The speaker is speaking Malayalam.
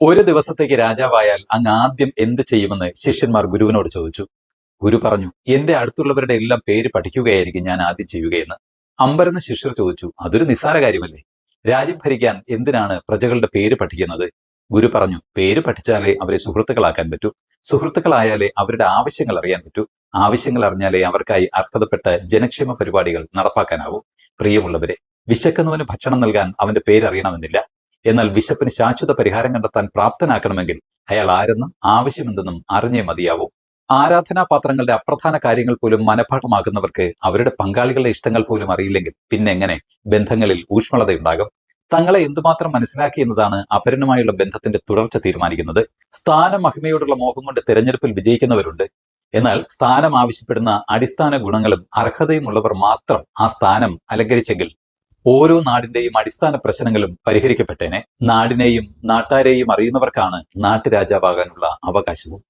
ഒരു ദിവസത്തേക്ക് രാജാവായാൽ അങ്ങ് ആദ്യം എന്ത് ചെയ്യുമെന്ന് ശിഷ്യന്മാർ ഗുരുവിനോട് ചോദിച്ചു. ഗുരു പറഞ്ഞു എന്റെ അടുത്തുള്ളവരുടെ എല്ലാം പേര് പഠിക്കുകയായിരിക്കും ഞാൻ ആദ്യം ചെയ്യുകയെന്ന്. അമ്പരന്ന് ശിഷ്യർ ചോദിച്ചു അതൊരു നിസ്സാര കാര്യമല്ലേ? രാജ്യം ഭരിക്കാൻ എന്തിനാണ് പ്രജകളുടെ പേര് പഠിക്കുന്നത്? ഗുരു പറഞ്ഞു പേര് പഠിച്ചാലേ അവരെ സുഹൃത്തുക്കളാക്കാൻ പറ്റൂ. സുഹൃത്തുക്കളായാലേ അവരുടെ ആവശ്യങ്ങൾ അറിയാൻ പറ്റൂ. ആവശ്യങ്ങൾ അറിഞ്ഞാലേ അവർക്കായി അർഹതപ്പെട്ട ജനക്ഷേമ പരിപാടികൾ നടപ്പാക്കാനാവൂ. പ്രിയമുള്ളവരെ വിശക്കുന്നവന് ഭക്ഷണം നൽകാൻ അവന്റെ പേരറിയണമെന്നില്ല. എന്നാൽ വിശപ്പിന് ശാശ്വത പരിഹാരം കണ്ടെത്താൻ പ്രാപ്തനാക്കണമെങ്കിൽ അയാൾ ആരെന്നും ആവശ്യമെന്തെന്നും അറിഞ്ഞേ മതിയാവൂ. ആരാധനാപാത്രങ്ങളുടെ അപ്രധാന കാര്യങ്ങൾ പോലും മനഃപാഠമാക്കുന്നവർക്ക് അവരുടെ പങ്കാളികളുടെ ഇഷ്ടങ്ങൾ പോലും അറിയില്ലെങ്കിൽ പിന്നെ എങ്ങനെ? ബന്ധങ്ങളിൽ ഊഷ്മളതയുണ്ടാകും. തങ്ങളെ എന്തുമാത്രം മനസ്സിലാക്കി എന്നതാണ് അപരനുമായുള്ള ബന്ധത്തിന്റെ തുടർച്ച തീരുമാനിക്കുന്നത്. സ്ഥാന മഹിമയോടുള്ള മോഹം കൊണ്ട് തിരഞ്ഞെടുപ്പിൽ വിജയിക്കുന്നവരുണ്ട്. എന്നാൽ സ്ഥാനം ആവശ്യപ്പെടുന്ന അടിസ്ഥാന ഗുണങ്ങളും അർഹതയും ഉള്ളവർ മാത്രം ആ സ്ഥാനം അലങ്കരിച്ചെങ്കിൽ ഓരോ നാടിന്റെയും അടിസ്ഥാന പ്രശ്നങ്ങളും പരിഹരിക്കപ്പെട്ടേനെ. നാടിനെയും നാട്ടാരെയും അറിയുന്നവർക്കാണ് നാട്ടുരാജാവാകാനുള്ള അവകാശവും.